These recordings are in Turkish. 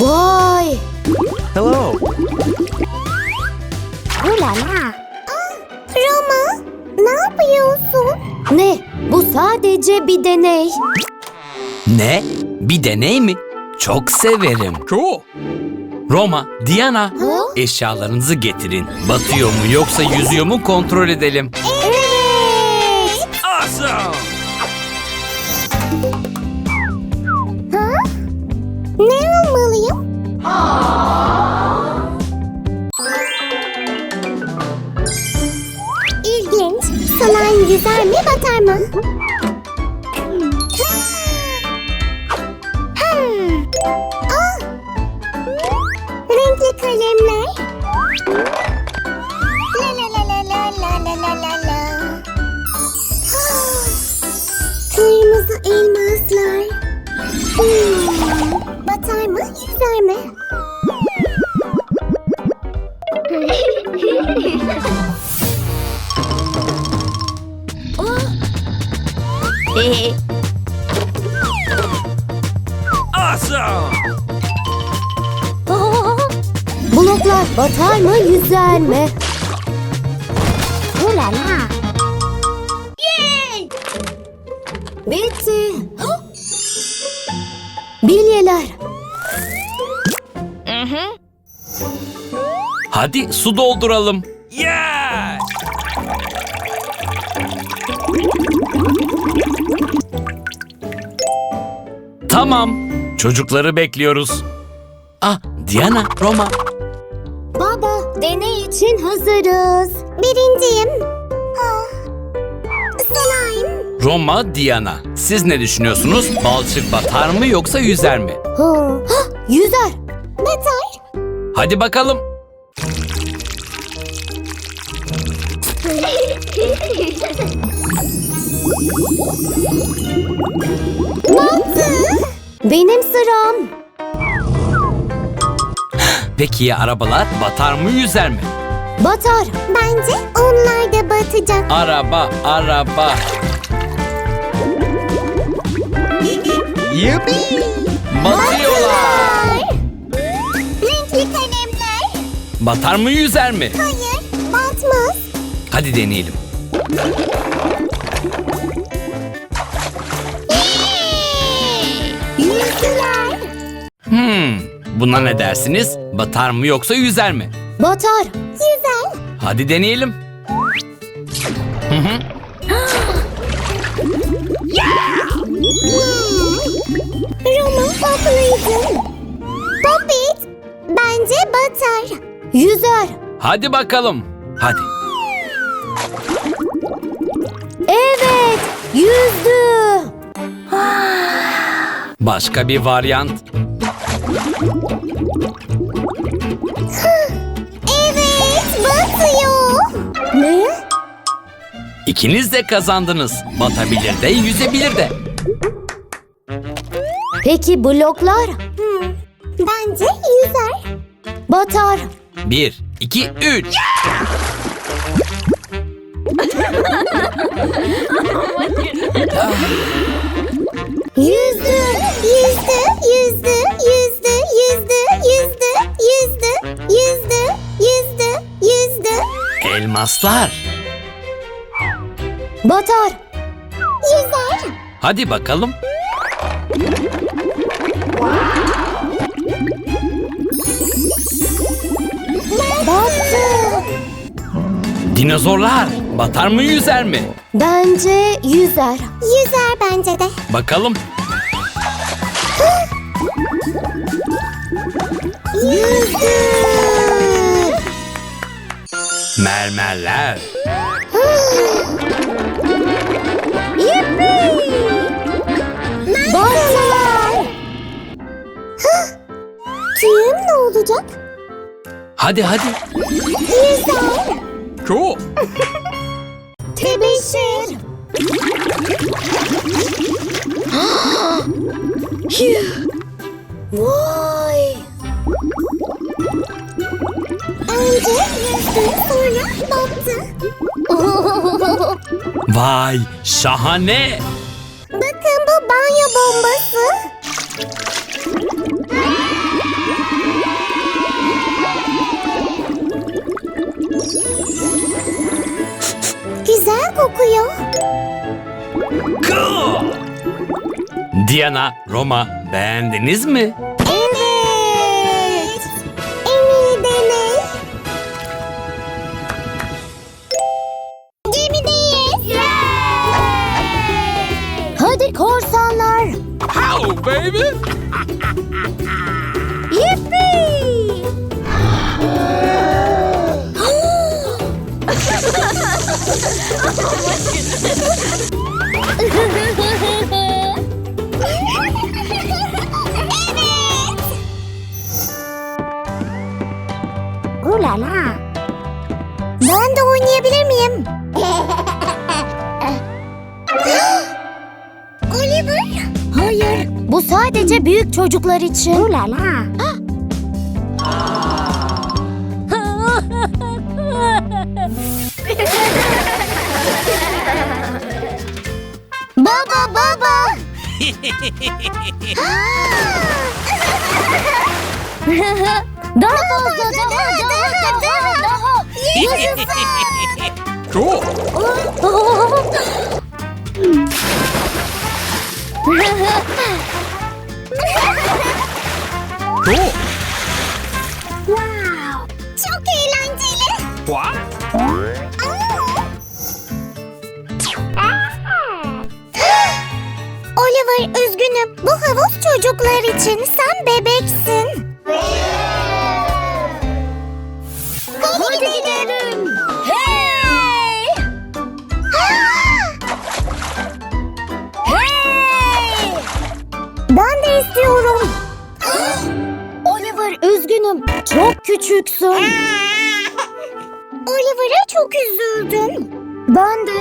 Vay! Hello. Ulala! Roma, ne yapıyorsun? Ne? Bu sadece bir deney. Ne? Bir deney mi? Çok severim. Cool. Roma, Diana, eşyalarınızı getirin. Batıyor mu yoksa yüzüyor mu kontrol edelim. Evet! Awesome! Ne almalıyım? İlginç. Slime güzel mi batar mı? Renkli kalemler. La la la la la la la la! Kırmızı elmaslar. Hmm. Awesome! Bloklar batar mı, yüzer mi? Ulala! Yay! Bitti. Bilyeler. Hadi su dolduralım. Yeah! Tamam. Çocukları bekliyoruz. Ah, Diana, Roma. Baba, deney için hazırız. Birinciyim. Ah, Slime. Roma, Diana. Siz ne düşünüyorsunuz? Balçık batar mı yoksa yüzer mi? Ha. Hah, yüzer. Batar. Hadi bakalım. Battı. Benim sıram. Peki ya arabalar batar mı yüzer mi? Batar. Bence onlar da batacak. Araba, araba. Yippee. Batıyorlar. Renkli kalemler. Batar mı yüzer mi? Hayır, batmaz. Hadi deneyelim. Hmm, buna ne dersiniz? Batar mı yoksa yüzer mi? Batar. Güzel. Hadi deneyelim. Hı hı. Roma haklıydın. Popit, bence batar. Yüzer. Hadi bakalım. Hadi. Evet, yüzdü. Başka bir varyant. Evet, batıyor. Ne? İkiniz de kazandınız. Batabilir de, yüzebilir de. Peki bloklar? Hmm, bence yüzer. Batar. Bir, iki, üç. Yüzdü, yüzdü, yüzdü, yüzdü, yüzdü, yüzdü, yüzdü, yüzdü, yüzdü, yüzdü. Elmaslar. Batar. Yüzer. Hadi bakalım. Battı. Dinozorlar. Batar mı yüzer mi? Bence yüzer. Yüzer bence de. Bakalım. Yüzdü. Mermerler. Yippi. Battılar. Tüyüm ne olacak? Hadi hadi. Yüzer. Cool. Tebeşir. Vay. Önce yüzdü sonra battı. Vay, şahane. Bakın bu banyo bombası. Oluyor? Cool. Diana, Roma beğendiniz mi? Evet. En iyi deney. Gemideyiz. Hadi korsanlar. How baby? Ulala. Ben de oynayabilir miyim? Oliver? Hayır, bu sadece büyük çocuklar için. Ulala. baba baba. daha fazla, daha, daha, daha, daha. Wow. Çok eğlenceli. What? Oliver üzgünüm. Bu havuz çocuklar için. Sen bebeksin. Hadi, gidelim. Hey! hey! Ben de istiyorum. Oliver üzgünüm. Çok küçüksün. Oliver'a çok üzüldüm. Ben de.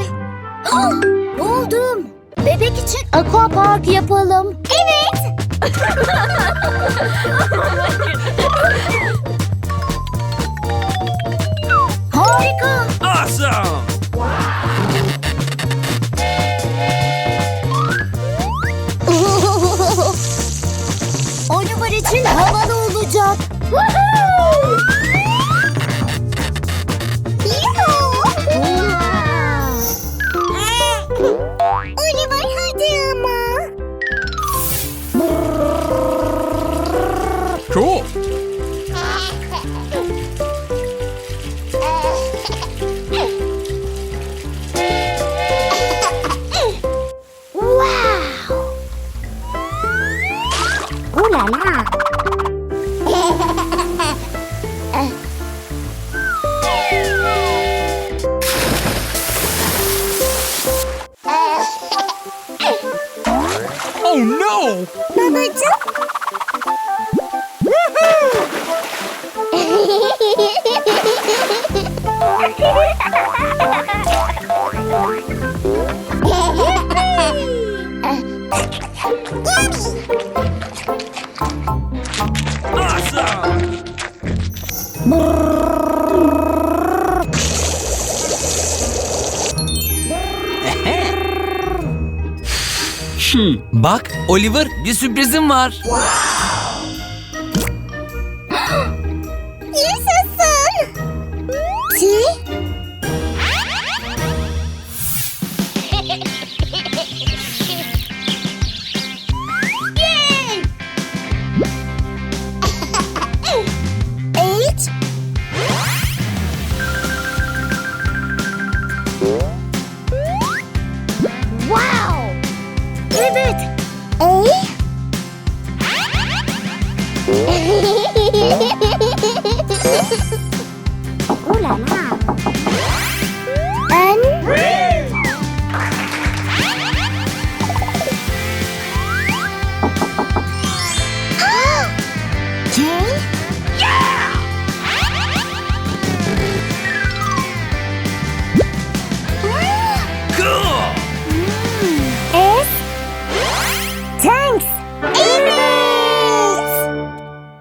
Buldum. Bebek için aqua park yapalım. Evet. Awesome. Awesome. Bak Oliver bir sürprizim var. Yeah.